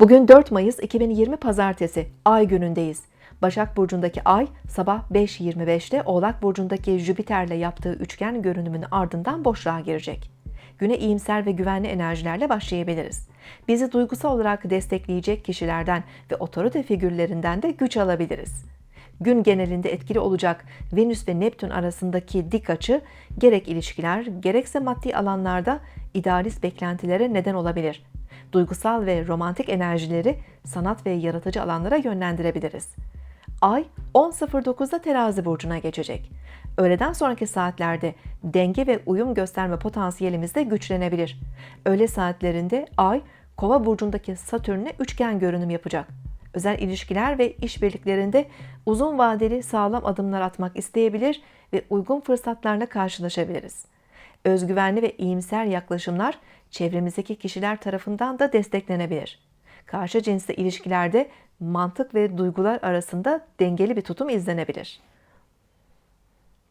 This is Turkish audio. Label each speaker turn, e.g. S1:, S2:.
S1: Bugün 4 Mayıs 2020 Pazartesi, Ay günündeyiz. Başak Burcu'ndaki Ay sabah 5.25'te Oğlak Burcu'ndaki Jüpiter'le yaptığı üçgen görünümün ardından boşluğa girecek. Güne iyimser ve güvenli enerjilerle başlayabiliriz. Bizi duygusal olarak destekleyecek kişilerden ve otorite figürlerinden de güç alabiliriz. Gün genelinde etkili olacak Venüs ve Neptün arasındaki dik açı gerek ilişkiler gerekse maddi alanlarda idealist beklentilere neden olabilir. Duygusal ve romantik enerjileri sanat ve yaratıcı alanlara yönlendirebiliriz. Ay 10.09'da terazi burcuna geçecek. Öğleden sonraki saatlerde denge ve uyum gösterme potansiyelimiz de güçlenebilir. Öğle saatlerinde Ay Kova burcundaki Satürn'e üçgen görünüm yapacak. Özel ilişkiler ve işbirliklerinde uzun vadeli sağlam adımlar atmak isteyebilir ve uygun fırsatlarla karşılaşabiliriz. Özgüvenli ve iyimser yaklaşımlar çevremizdeki kişiler tarafından da desteklenebilir. Karşı cinsle ilişkilerde mantık ve duygular arasında dengeli bir tutum izlenebilir.